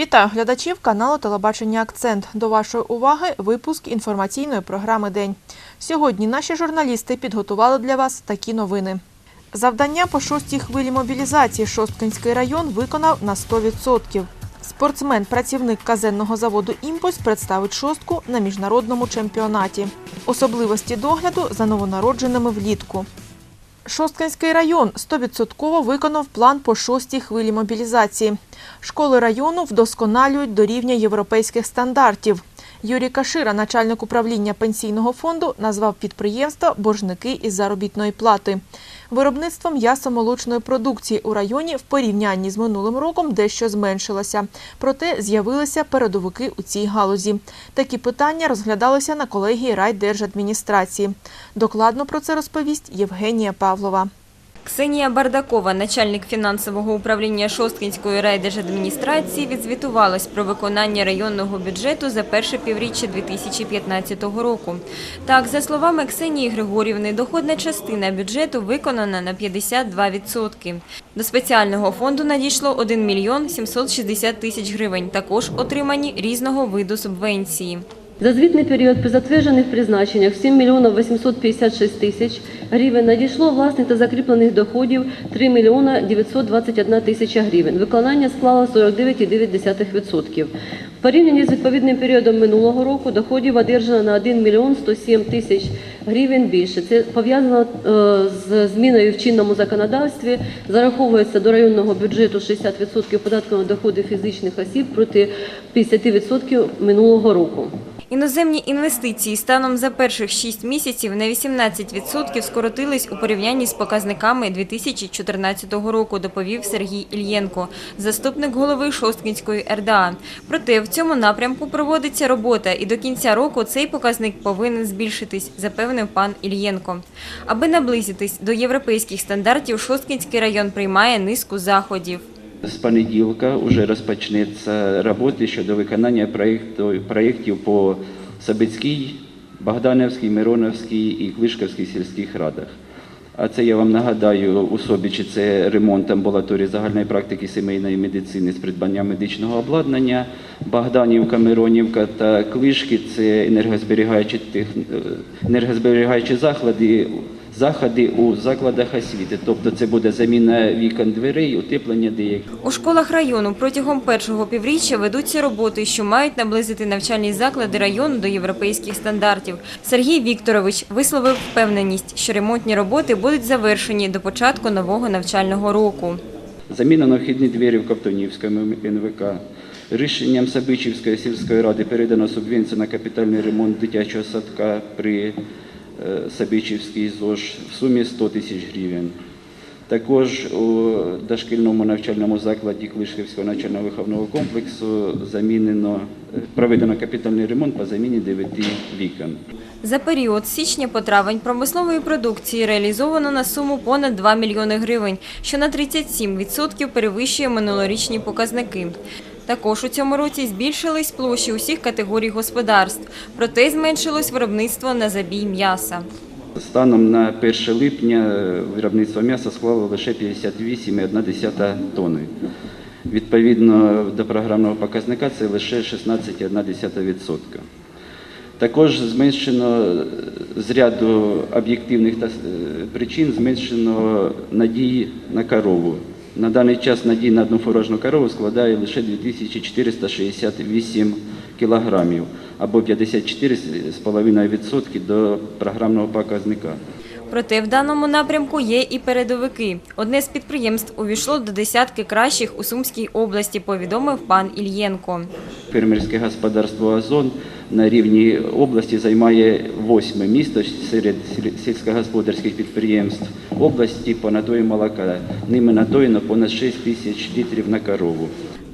Вітаю глядачів каналу Телебачення Акцент. До вашої уваги випуск інформаційної програми День. Сьогодні наші журналісти підготували для вас такі новини. Завдання по шостій хвилі мобілізації Шосткинський район виконав на 100%. Спортсмен, працівник казенного заводу Імпульс представить шостку на міжнародному чемпіонаті. Особливості догляду за новонародженими влітку. Шосткинський район 100% виконав план по шостій хвилі мобілізації. Школи району вдосконалюють до рівня європейських стандартів. Юрій Кашира, начальник управління пенсійного фонду, назвав підприємства боржники із заробітної плати. Виробництво м'ясо-молочної продукції у районі в порівнянні з минулим роком дещо зменшилося. Проте з'явилися передовики у цій галузі. Такі питання розглядалися на колегії райдержадміністрації. Докладно про це розповість Євгенія Павлова. Ксенія Бардакова, начальник фінансового управління Шосткінської райдержадміністрації, відзвітувалась про виконання районного бюджету за перше півріччя 2015 року. Так, за словами Ксенії Григорівни, доходна частина бюджету виконана на 52%. До спеціального фонду надійшло 1 мільйон 760 тисяч гривень. Також отримані різного виду субвенції. За звітний період при затверджених призначеннях 7 мільйонів 856 тисяч гривень надійшло власних та закріплених доходів 3 мільйона 921 тисяча гривень. Виконання склало 49,9%. В порівнянні з відповідним періодом минулого року доходів одержано на 1 мільйон 107 тисяч гривень більше. Це пов'язано е, з зміною в чинному законодавстві. Зараховується до районного бюджету 60% податку на доходи фізичних осіб проти 50% минулого року. Іноземні інвестиції станом за перших 6 місяців на 18% скоротились у порівнянні з показниками 2014 року, доповів Сергій Ільєнко, заступник голови Шосткінської РДА. Проте в цьому напрямку проводиться робота, і до кінця року цей показник повинен збільшитись, запевнив пан Ільєнко. Аби наблизитись до європейських стандартів, Шосткінський район приймає низку заходів. З понеділка вже розпочнеться роботи щодо виконання проєктів по Сабицькій, Богдановській, Мироновській і Клишківській сільських радах. А це я вам нагадаю у Собічі це ремонт амбулаторії загальної практики сімейної медицини з придбання медичного обладнання, Богданівка, Миронівка та Клишки це енергозберігаючі, енергозберігаючі заклади, заходи у закладах освіти. Тобто це буде заміна вікон дверей, утеплення деяких. У школах району протягом першого півріччя ведуться роботи, що мають наблизити навчальні заклади району до європейських стандартів. Сергій Вікторович висловив впевненість, що ремонтні роботи будуть завершені до початку нового навчального року. Замінено вхідні двері в Ковтонівському НВК. Рішенням Сабичівської сільської ради передано субвенцію на капітальний ремонт дитячого садка при Сабичівській ЗОЖ в сумі 100 тисяч гривень. Також у дошкільному навчальному закладі Клишківського навчально-виховного комплексу замінено, проведено капітальний ремонт по заміні 9 вікон. За період з січня по травень промислової продукції реалізовано на суму понад 2 мільйони гривень, що на 37% перевищує минулорічні показники. Також у цьому році збільшились площі усіх категорій господарств, проте зменшилось виробництво на забій м'яса. Станом на 1 липня е, виробництво м'яса склало лише 58,1 тонни. Відповідно до програмного показника це лише 16,1%. Також зменшено е, з ряду об'єктивних е, причин зменшено надії на корову. На даний час надій на одну фуражну корову складає лише 2468 кілограмів або 54,5% до програмного показника. Проте в даному напрямку є і передовики. Одне з підприємств увійшло до десятки кращих у Сумській області, повідомив пан Ільєнко. Фермерське господарство Озон на рівні області займає восьме місто серед сільськогосподарських підприємств області по надої молока. Ними надоїно понад 6 тисяч літрів на корову.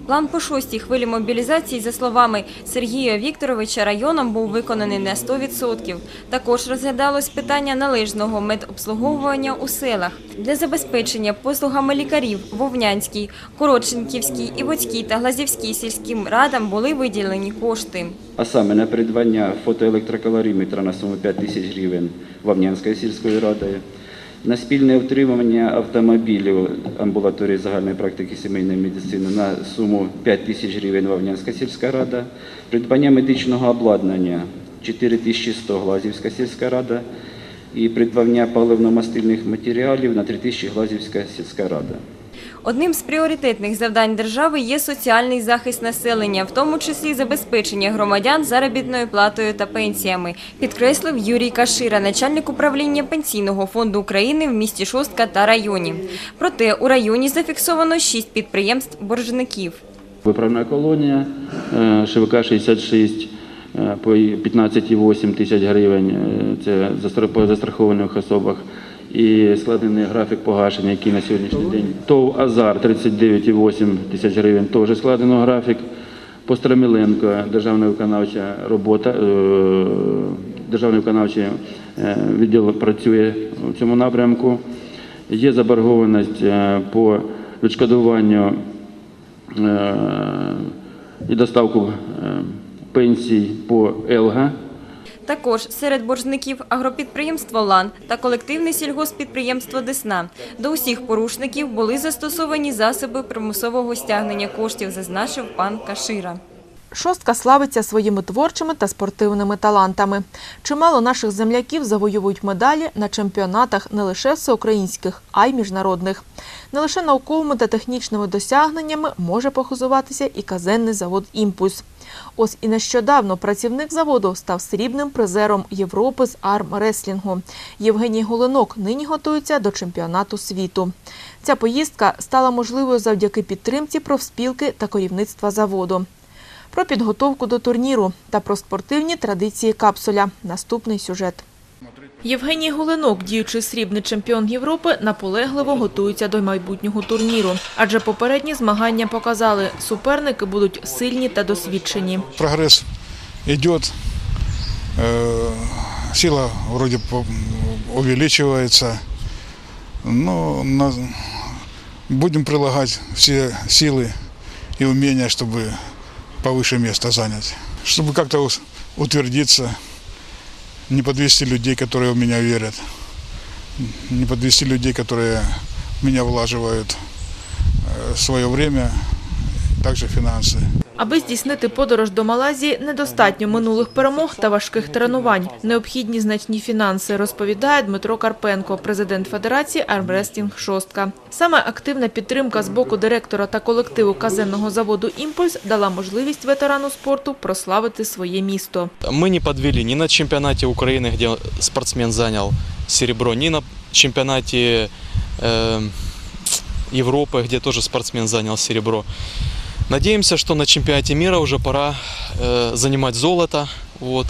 План по шостій хвилі мобілізації, за словами Сергія Вікторовича, районом був виконаний на 100%. Також розглядалось питання належного медобслуговування у селах. Для забезпечення послугами лікарів Вовнянській, Коротшенківській, Івоцькій та Глазівській сільським радам були виділені кошти. А саме на придбання фотоелектрокалоріметра на суму 5 тисяч гривень Вовнянською сільською радою, на спільне утримування автомобілів амбулаторії загальної практики сімейної медицини на суму 5 тисяч гривень Вавнянська сільська рада, придбання медичного обладнання 4100 Глазівська сільська рада і придбання паливно-мастильних матеріалів на 3000 Глазівська сільська рада. Одним з пріоритетних завдань держави є соціальний захист населення, в тому числі забезпечення громадян заробітною платою та пенсіями, підкреслив Юрій Кашира, начальник управління Пенсійного фонду України в місті Шостка та районі. Проте у районі зафіксовано шість підприємств боржників. Виправна колонія е, ШВК 66 е, по 15,8 тисяч гривень. е, Це по застрахованих особах. І складений графік погашення, який на сьогоднішній день. ТОВ Азар 39,8 тисяч гривень. Теж складено графік. По Строміленко державна виконавча робота. е, Державний виконавчий е, відділ працює в цьому напрямку. Є заборгованість е, по відшкодуванню і доставку пенсій по ЕЛГА. Також серед боржників агропідприємство «Лан» та колективне сільгоспідприємство «Десна». До усіх порушників були застосовані засоби примусового стягнення коштів, зазначив пан Кашира. Шостка славиться своїми творчими та спортивними талантами. Чимало наших земляків завоюють медалі на чемпіонатах не лише всеукраїнських, а й міжнародних. Не лише науковими та технічними досягненнями може похизуватися і казенний завод «Імпульс». Ось і нещодавно працівник заводу став срібним призером Європи з армреслінгу. Євгеній Голинок нині готується до чемпіонату світу. Ця поїздка стала можливою завдяки підтримці профспілки та керівництва заводу Про підготовку до турніру та про спортивні традиції капсуля. Наступний сюжет. Євгеній Гуленок, діючий срібний чемпіон Європи, наполегливо готується до майбутнього турніру. Адже попередні змагання показали, суперники будуть сильні та досвідчені. прогресс идет, э, сила вроде по- увеличивается, но на- будем прилагать все силы и умения, чтобы повыше место занять, чтобы как-то утвердиться, не подвести людей, которые в меня верят, не подвести людей, которые в меня влаживают э, свое время, также финансы. Аби здійснити подорож до Малайзії, недостатньо минулих перемог та важких тренувань. Необхідні значні фінанси, розповідає Дмитро Карпенко, президент Федерації армрестінг «Шостка». Саме активна підтримка з боку директора та колективу казенного заводу «Імпульс» дала можливість ветерану спорту прославити своє місто. Мы не подвели ни на чемпионате Украины, где спортсмен занял серебро, ни на чемпионате э, Европы, где тоже спортсмен занял серебро. Надеемся, что на чемпионате мира уже пора э, занимать золото. Вот.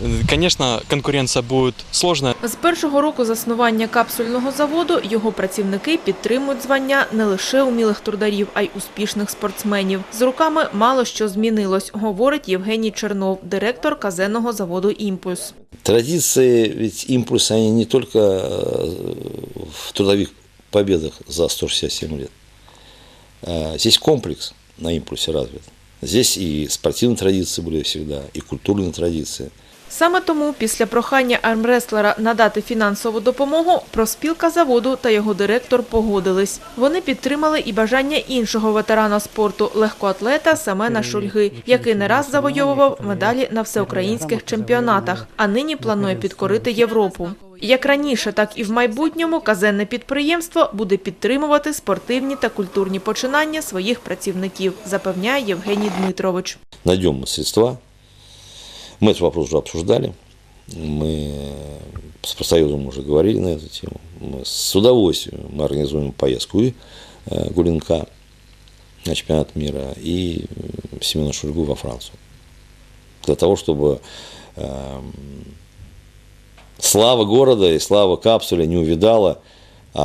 Э, Конечно, конкуренция будет сложная, З першого року заснування капсульного заводу його працівники підтримують звання не лише умілих трударів, а й успішних спортсменів. З руками мало що змінилось, говорить Євгеній Чернов, директор казенного заводу «Імпульс». Традиции ведь импульса, они не только э, в трудовых победах за 167 лет. А Здесь комплекс на импульсе развит. Здесь и спортивные традиции были всегда, и культурные традиции. Саме тому після прохання армреслера надати фінансову допомогу профспілка заводу та його директор погодились. Вони підтримали і бажання іншого ветерана спорту – легкоатлета Семена Шульги, який не раз завойовував медалі на всеукраїнських чемпіонатах, а нині планує підкорити Європу. Як раніше, так і в майбутньому казенне підприємство буде підтримувати спортивні та культурні починання своїх працівників, запевняє Євгеній Дмитрович. Найдем мы средства. Мы этот вопрос уже обсуждали. Мы с профсоюзом уже говорили на эту тему. Мы с удовольствием мы организуем поездку и э, Гуленка на чемпионат мира и э, Семена Шульгу во Францию. Для того, чтобы эм, слава города и слава капсуля не увидала,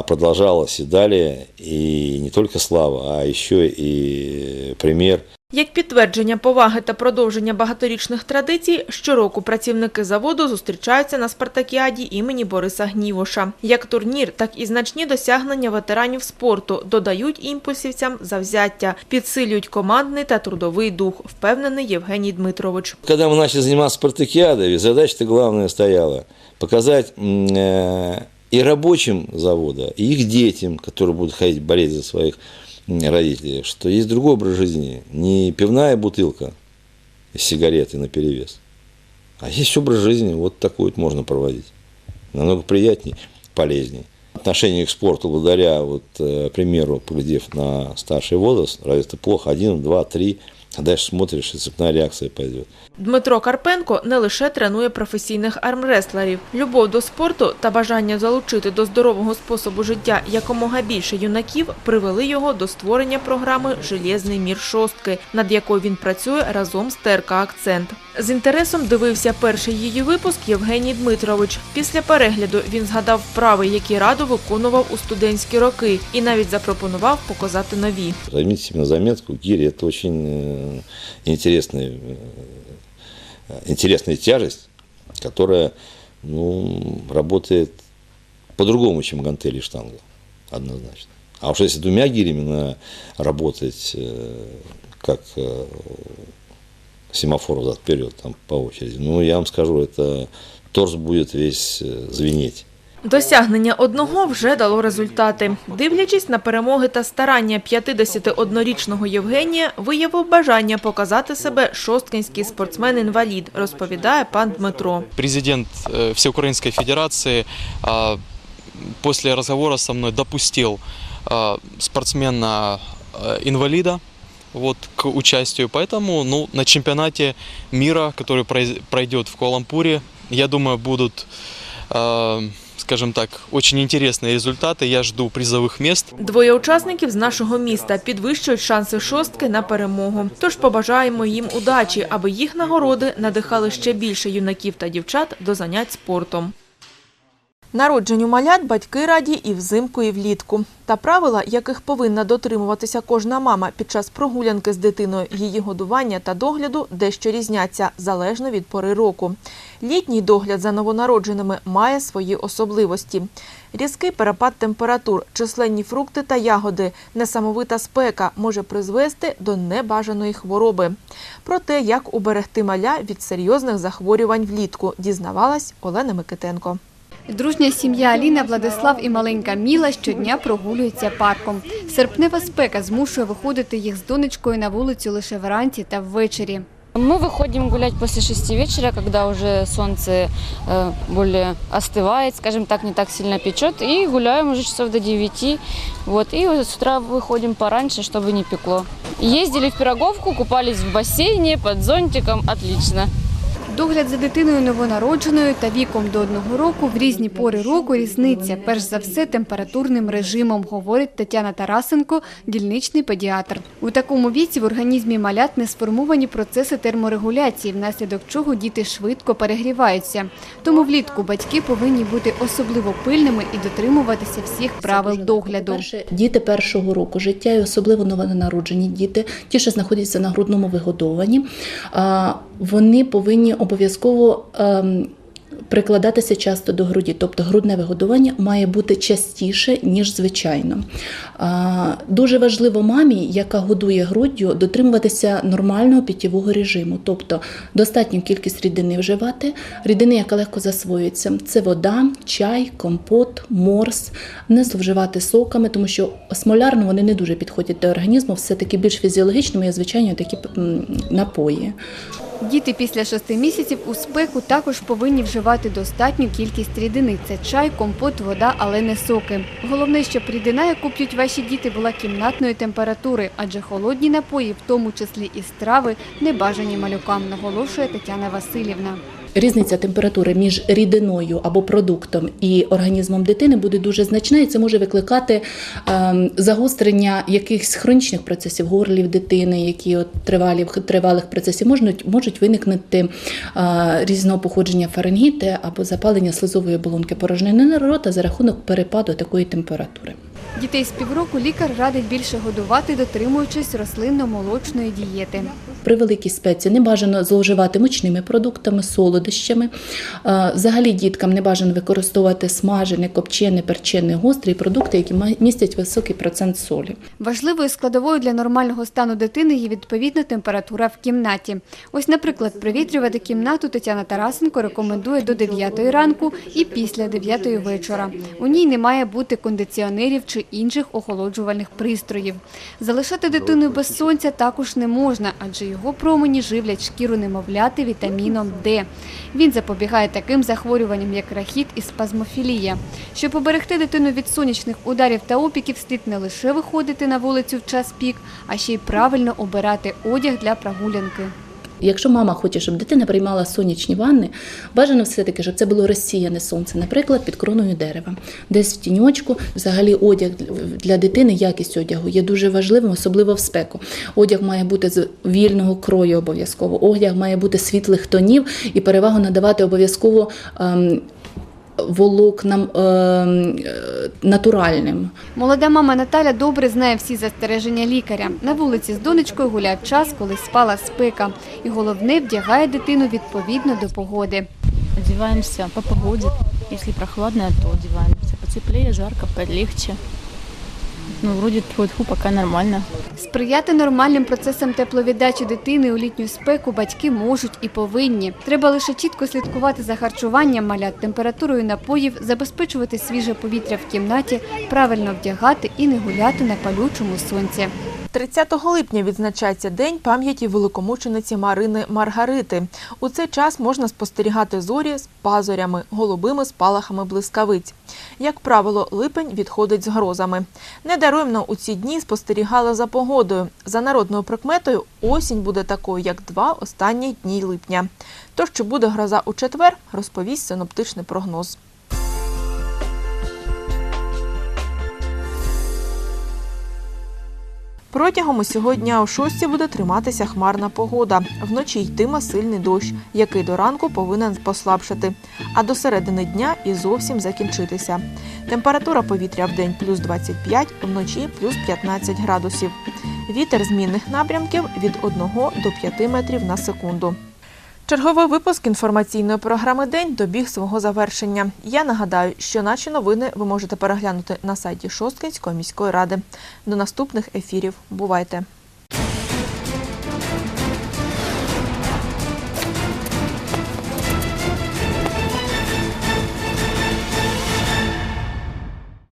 продолжалась и далее. И не только слава, а еще и пример Як підтвердження поваги та продовження багаторічних традицій, щороку працівники заводу зустрічаються на спартакіаді імені Бориса Гнівоша. Як турнір, так і значні досягнення ветеранів спорту додають імпульсівцям завзяття, підсилюють командний та трудовий дух, впевнений Євгеній Дмитрович. Когда мы начали заниматься спартакиадой, задача-то главная стояла – э, и рабочим завода, и их детям, которые будут ходить болеть за своих родителей, что есть другой образ жизни. Не пивная бутылка и сигареты на перевес, а есть образ жизни, вот такой вот можно проводить. Намного приятнее, полезнее. Отношение к спорту, благодаря вот, э, примеру, поглядев на старший возраст, разве это плохо? Один, два, три, а дальше смотришь, и цепная реакция пойдет. Дмитро Карпенко не лише тренує професійних армрестлерів. Любов до спорту та бажання залучити до здорового способу життя якомога більше юнаків привели його до створення програми «Железний мір шостки», над якою він працює разом з ТРК «Акцент». З інтересом дивився перший її випуск Євгеній Дмитрович. Після перегляду він згадав вправи, які радо виконував у студентські роки, і навіть запропонував показати нові. Себе на заметку, гири – это очень э, интересная, э, интересная тяжесть, которая ну, работает по-другому, чем гантели и штанга, однозначно. А уж если двумя гирями на- работать, э, как семафор взад-вперед, там по очереди, ну, я вам скажу, это торс будет весь звенеть. Досягнення одного вже дало результати. Дивлячись на перемоги та старання 51-річного Євгенія, виявив бажання показати себе шосткинський спортсмен-інвалід, розповідає пан Дмитро. Президент э, Всеукраинской Федерации а, после разговора со мной допустил а, спортсмена-инвалида вот, к участию. Поэтому ну, на чемпионате мира, который произ- пройдет в Куалампуре, я думаю, будут, а, скажем так, очень интересные результаты. Я жду призовых мест. Двоє учасників з нашого міста підвищують шанси шостки на перемогу. Тож побажаємо їм удачі, аби їх нагороди надихали ще більше юнаків та дівчат до занять спортом. Народженню малят батьки раді і взимку, і влітку. Та правила, яких повинна дотримуватися кожна мама під час прогулянки з дитиною, її годування та догляду дещо різняться залежно від пори року. Літній догляд за новонародженими має свої особливості. Різкий перепад температур, численні фрукти та ягоди, несамовита спека може призвести до небажаної хвороби. Про те, як уберегти маля від серйозних захворювань влітку, дізнавалась Олена Микитенко. Дружня сім'я Аліна, Владислав і маленька Міла щодня прогулюються парком. Серпнева спека змушує виходити їх з донечкою на вулицю лише вранці та ввечері. Мы выходим гулять после шести вечера, когда уже солнце э, более остывает, скажем так, не так сильно печет, и гуляем уже часов до 9. Вот, и с утра выходим пораньше, чтобы не пекло. Ездили в Пироговку, купались в бассейне под зонтиком, отлично. Догляд за дитиною новонародженою та віком до одного року в різні пори року різниця, перш за все, температурним режимом, говорить Тетяна Тарасенко, дільничний педіатр. У такому віці в організмі малят не сформовані процеси терморегуляції, внаслідок чого діти швидко перегріваються. Тому влітку батьки повинні бути особливо пильними і дотримуватися всіх правил догляду. Діти першого року життя, і особливо новонароджені діти, ті, що знаходяться на грудному вигодовуванні, а, вони повинні обов'язково. ем, Прикладатися часто до груді, тобто грудне вигодування має бути частіше, ніж звичайно. Дуже важливо мамі, яка годує груддю, дотримуватися нормального питтєвого режиму, тобто достатню кількість рідини вживати, рідини, яка легко засвоюється. Це вода, чай, компот, морс, не зловживати соками, тому що смолярно вони не дуже підходять до організму, все-таки більш фізіологічними є звичайно такі напої. Діти після шести місяців у спеку також повинні вживати достатню кількість рідини. Це чай, компот, вода, але не соки. Головне, щоб рідина, яку п'ють ваші діти, була кімнатної температури, адже холодні напої, в тому числі і страви, не бажані малюкам, наголошує Тетяна Васильівна. Різниця температури між рідиною або продуктом і організмом дитини буде дуже значна, і це може викликати ем, загострення якихось хронічних процесів горлів дитини, які от тривалі тривалих процесів можуть, можуть виникнути е, різного походження фарингіти або запалення слизової оболонки порожнини рота за рахунок перепаду такої температури. Дітей з півроку лікар радить більше годувати, дотримуючись рослинно-молочної дієти. при великій спеці не бажано зловживати мучними продуктами, солодощами. Взагалі діткам не бажано використовувати смажене, копчене, перчене, гострі продукти, які містять високий процент солі. Важливою складовою для нормального стану дитини є відповідна температура в кімнаті. Ось, наприклад, провітрювати кімнату Тетяна Тарасенко рекомендує до 9 ранку і після 9 вечора. У ній не має бути кондиціонерів чи інших охолоджувальних пристроїв. Залишати дитину без сонця також не можна, адже його промені живлять шкіру немовляти вітаміном Д. Він запобігає таким захворюванням, як рахіт і спазмофілія. Щоб поберегти дитину від сонячних ударів та опіків, слід не лише виходити на вулицю в час пік, а ще й правильно обирати одяг для прогулянки. Якщо мама хоче, щоб дитина приймала сонячні ванни, бажано все-таки, щоб це було розсіяне сонце, наприклад, під кроною дерева. Десь в тіньочку, взагалі одяг для дитини, якість одягу є дуже важливим, особливо в спеку. Одяг має бути з вільного крою обов'язково, одяг має бути світлих тонів і перевагу надавати обов'язково. Волокнам е, натуральним. Молода мама Наталя добре знає всі застереження лікаря. На вулиці з донечкою гуляє час, коли спала спека. І головне, вдягає дитину відповідно до погоди. Одягаємося по погоді. Якщо прохладно, то одягаємося. Потепліє, жарко, полегче. Ну, вроді тьфу пока нормально. Сприяти нормальним процесам тепловіддачі дитини у літню спеку батьки можуть і повинні. Треба лише чітко слідкувати за харчуванням малят, температурою напоїв, забезпечувати свіже повітря в кімнаті, правильно вдягати і не гуляти на палючому сонці. 30 липня відзначається День пам'яті великомучениці Марини Маргарити. У цей час можна спостерігати зорі з пазурями, голубими спалахами блискавиць. Як правило, липень відходить з грозами. Недаремно у ці дні спостерігали за погодою. За народною прикметою, осінь буде такою, як два останні дні липня. То, що буде гроза у четвер, розповість синоптичний прогноз. Протягом усього дня о 6 буде триматися хмарна погода. Вночі йтиме сильний дощ, який до ранку повинен послабшати, а до середини дня і зовсім закінчитися. Температура повітря в день плюс 25, вночі плюс 15 градусів. Вітер змінних напрямків від 1 до 5 метрів на секунду. Черговий випуск інформаційної програми День добіг свого завершення. Я нагадаю, що наші новини ви можете переглянути на сайті Шосткинської міської ради. До наступних ефірів. Бувайте!